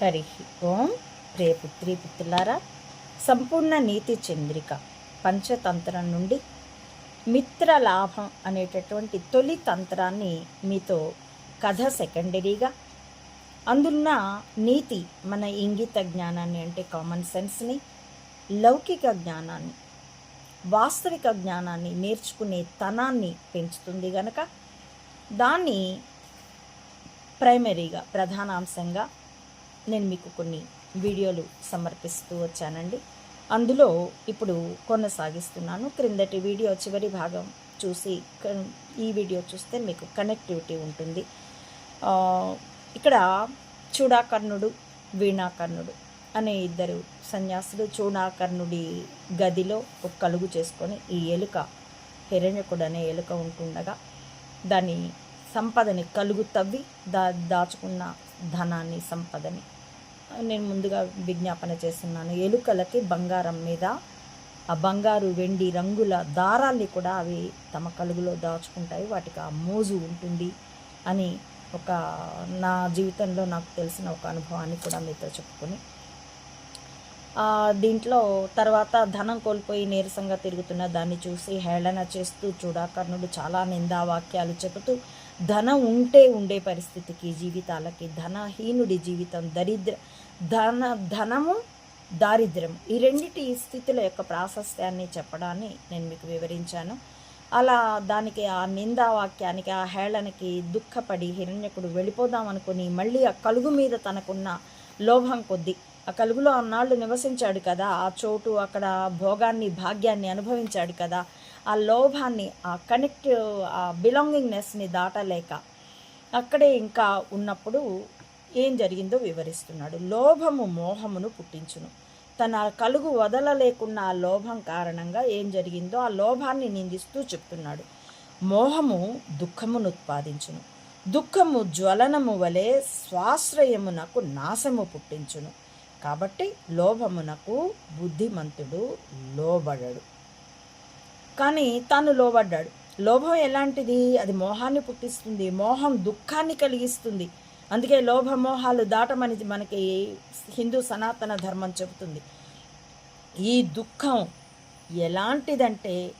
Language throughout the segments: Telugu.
హరి ఓం. ప్రియపుత్రి పుత్రులారా సంపూర్ణ నీతి చంద్రిక పంచతంత్రం నుండి మిత్ర లాభం అనేటటువంటి తొలి తంత్రాన్ని మీతో కథ సెకండరీగా. అందున్న నీతి మన ఇంగిత జ్ఞానాన్ని అంటే కామన్ సెన్స్ని లౌకిక జ్ఞానాన్ని వాస్తవిక జ్ఞానాన్ని నేర్చుకునే తనాన్ని పెంచుతుంది గనక దాన్ని ప్రైమరీగా ప్రధానాంశంగా నేను మీకు కొన్ని వీడియోలు సమర్పిస్తూ వచ్చానండి. అందులో ఇప్పుడు కొనసాగిస్తున్నాను. క్రిందటి వీడియో చివరి భాగం చూసి ఈ వీడియో చూస్తే మీకు కనెక్టివిటీ ఉంటుంది. ఇక్కడ చూడాకర్ణుడు వీణాకర్ణుడు అనే ఇద్దరు సన్యాసులు చూడాకర్ణుడి గదిలో ఒక కలుగు చేసుకొని ఈ ఎలుక హిరణ్యకుడు అనే ఎలుక ఉంటుండగా దాని సంపదని కలుగు తవ్వి దా దాచుకున్న ధనాన్ని సంపదని నేను ముందుగా విజ్ఞాపన చేస్తున్నాను. ఎలుకలకి బంగారం మీద ఆ బంగారు వెండి రంగుల దారాల్ని కూడా అవి తమ కలుగులో దాచుకుంటాయి. వాటికి ఆ మోజు ఉంటుంది అని ఒక నా జీవితంలో నాకు తెలిసిన ఒక అనుభవాన్ని కూడా మీతో చెప్పుకొని దీంట్లో తర్వాత ధనం కోల్పోయి నీరసంగా తిరుగుతున్న దాన్ని చూసి హేళన చేస్తూ చూడాకర్ణుడు చాలా నిందావాక్యాలు చెబుతూ ధనం ఉంటే ఉండే పరిస్థితికి జీవితాలకి ధనహీనుడి జీవితం దరిద్ర ధన ధనము దారిద్ర్యం ఈ రెండిటి స్థితుల యొక్క ప్రాశస్త్యాన్ని చెప్పడాన్ని నేను మీకు వివరించాను. అలా దానికి ఆ నిందావాక్యానికి ఆ హేళనకి దుఃఖపడి హిరణ్యకుడు వెళ్ళిపోదాం అనుకుని మళ్ళీ ఆ కలుగు మీద తనకున్న లోభం కొద్దీ ఆ కలుగులో అన్నాళ్ళు నివసించాడు కదా. ఆ చోటు అక్కడ భోగాన్ని భాగ్యాన్ని అనుభవించాడు కదా. ఆ లోభాన్ని ఆ కనెక్ట్ ఆ బిలాంగింగ్నెస్ని దాటలేక అక్కడే ఇంకా ఉన్నప్పుడు ఏం జరిగిందో వివరిస్తున్నాడు. లోభము మోహమును పుట్టించును. తన కలుగు వదలలేకున్న ఆ లోభం కారణంగా ఏం జరిగిందో ఆ లోభాన్ని నిందిస్తూ చెప్తున్నాడు. మోహము దుఃఖమును ఉత్పాదించును. దుఃఖము జ్వలనము వలె స్వాశ్రయమునకు నాశము పుట్టించును. కాబట్టి లోభమునకు బుద్ధిమంతుడు లోబడడు. కానీ తాను లోబడ్డాడు. లోభం ఎలాంటిది? అది మోహాన్ని పుట్టిస్తుంది. మోహం దుఃఖాన్ని కలిగిస్తుంది. అందుకే లోభ మోహాలు దాటమని మనకి హిందూ సనాతన ధర్మం చెబుతుంది. ఈ దుఃఖం ఎలాంటిదంటే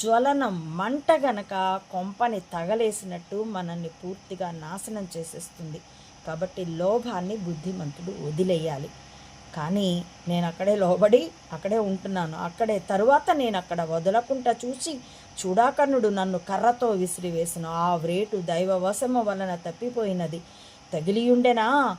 జ్వలనం మంట గనక కొంపని తగలేసినట్టు మనల్ని పూర్తిగా నాశనం చేసేస్తుంది. కాబట్టి లోభాన్ని బుద్ధిమంతుడు వదిలేయాలి. కానీ నేను అక్కడే లోబడి అక్కడే ఉంటున్నాను. అక్కడే తరువాత నేను అక్కడ వదలకుండా చూసి చూడాకర్ణుడు నన్ను కర్రతో విసిరివేసిన ఆ వ్రేటు దైవవశము వలన తప్పిపోయినది. తగిలియుండెనా?